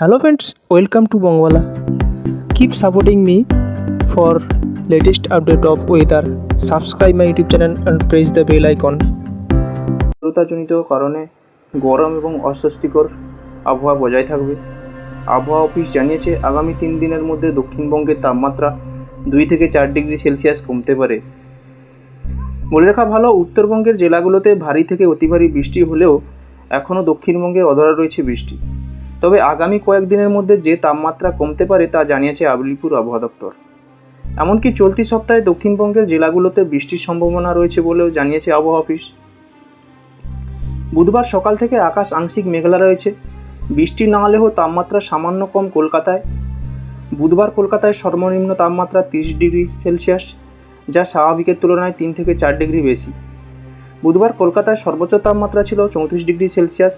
Hello friends, welcome to Bangwala. Keep supporting me for latest update of weather. Subscribe my YouTube channel and press the bell icon আর্দ্রতাজনিত কারণে গরম এবং অস্বস্তিকর আবহাওয়া বজায় থাকবে আবহাওয়া অফিস জানিয়েছে আগামী তিন দিনের মধ্যে দক্ষিণবঙ্গের তাপমাত্রা দুই থেকে চার ডিগ্রি সেলসিয়াস কমতে পারে বলে রাখা ভালো উত্তরবঙ্গের জেলাগুলোতে ভারী থেকে অতি ভারী বৃষ্টি হলেও এখনও দক্ষিণবঙ্গে অধরা রয়েছে বৃষ্টি তবে আগামী কয়েকদিনের মধ্যে যে তাপমাত্রা কমতে পারে তা জানিয়েছে আবলিপুর আবহাওয়া দপ্তর। এমনকি চলতি সপ্তাহে দক্ষিণবঙ্গের জেলাগুলোতে বৃষ্টির সম্ভাবনা রয়েছে বলেও জানিয়েছে আবহাওয়া অফিস। বুধবার সকাল থেকে আকাশ আংশিক মেঘলা রয়েছে। বৃষ্টি না হলেও তাপমাত্রা সামান্য কম কলকাতায়। বুধবার কলকাতায় সর্বনিম্ন তাপমাত্রা তিরিশ ডিগ্রি সেলসিয়াস, যা স্বাভাবিকের তুলনায় তিন থেকে চার ডিগ্রি বেশি। বুধবার কলকাতায় সর্বোচ্চ তাপমাত্রা ছিল চৌত্রিশ ডিগ্রি সেলসিয়াস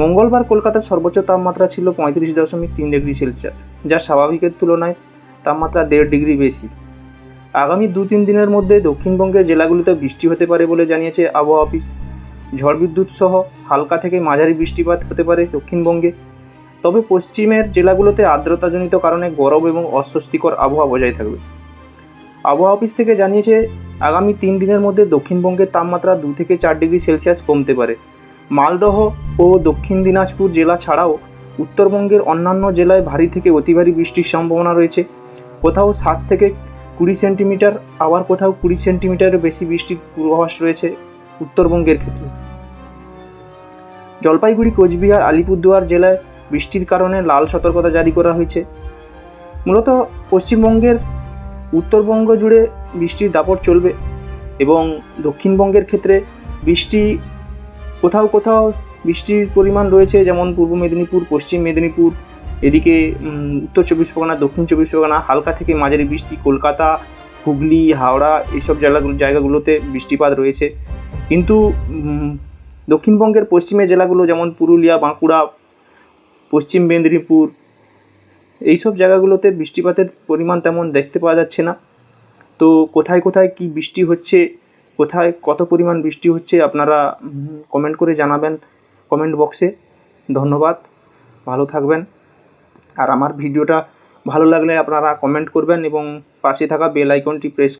মঙ্গলবার কলকাতার সর্বোচ্চ তাপমাত্রা ছিল পঁয়ত্রিশ দশমিক তিন ডিগ্রি সেলসিয়াস যা স্বাভাবিকের তুলনায় তাপমাত্রা দেড় ডিগ্রি বেশি। আগামী দু তিন দিনের মধ্যে দক্ষিণবঙ্গের জেলাগুলিতে বৃষ্টি হতে পারে বলে জানিয়েছে আবহাওয়া অফিস। ঝড় বিদ্যুৎ সহ হালকা থেকে মাঝারি বৃষ্টিপাত হতে পারে দক্ষিণবঙ্গে। তবে পশ্চিমের জেলাগুলোতে আর্দ্রতাজনিত কারণে গরম এবং অস্বস্তিকর আবহাওয়া বজায় থাকবে। আবহাওয়া অফিস থেকে জানিয়েছে, আগামী তিন দিনের মধ্যে দক্ষিণবঙ্গের তাপমাত্রা দু থেকে চার ডিগ্রি সেলসিয়াস কমতে পারে। মালদহ ও দক্ষিণ দিনাজপুর জেলা ছাড়াও উত্তরবঙ্গের অন্যান্য জেলায় ভারী থেকে অতি ভারী বৃষ্টির সম্ভাবনা রয়েছে। কোথাও সাত থেকে কুড়ি সেন্টিমিটার, আবার কোথাও কুড়ি সেন্টিমিটারের বেশি বৃষ্টির পূর্বাভাস রয়েছে উত্তরবঙ্গের ক্ষেত্রে। জলপাইগুড়ি, কোচবিহার, আলিপুরদুয়ার জেলায় বৃষ্টির কারণে লাল সতর্কতা জারি করা হয়েছে। মূলত পশ্চিমবঙ্গের উত্তরবঙ্গ জুড়ে বৃষ্টির দাপট চলবে এবং দক্ষিণবঙ্গের ক্ষেত্রে বৃষ্টি কোথাও কোথাও বৃষ্টির পরিমাণ রয়েছে, যেমন পূর্ব মেদিনীপুর, পশ্চিম মেদিনীপুর, এদিকে উত্তর চব্বিশ পরগনা, দক্ষিণ চব্বিশ পরগনা, হালকা থেকে মাঝারি বৃষ্টি, কলকাতা, হুগলি, হাওড়া এইসব জেলাগুলো জায়গাগুলোতে বৃষ্টিপাত রয়েছে। কিন্তু দক্ষিণবঙ্গের পশ্চিমে জেলাগুলো যেমন পুরুলিয়া, বাঁকুড়া, পশ্চিম মেদিনীপুর, এইসব জায়গাগুলোতে বৃষ্টিপাতের পরিমাণ তেমন দেখতে পাওয়া যাচ্ছে না। তো কোথায় কোথায় কি বৃষ্টি হচ্ছে কোথায় কত পরিমাণ বৃষ্টি হচ্ছে আপনারা কমেন্ট করে জানাবেন কমেন্ট বক্সে ধন্যবাদ, ভালো থাকবেন। আর আমার ভিডিওটা ভালো লাগলে আপনারা কমেন্ট করবেন এবং পাশে থাকা বেল আইকনটি প্রেস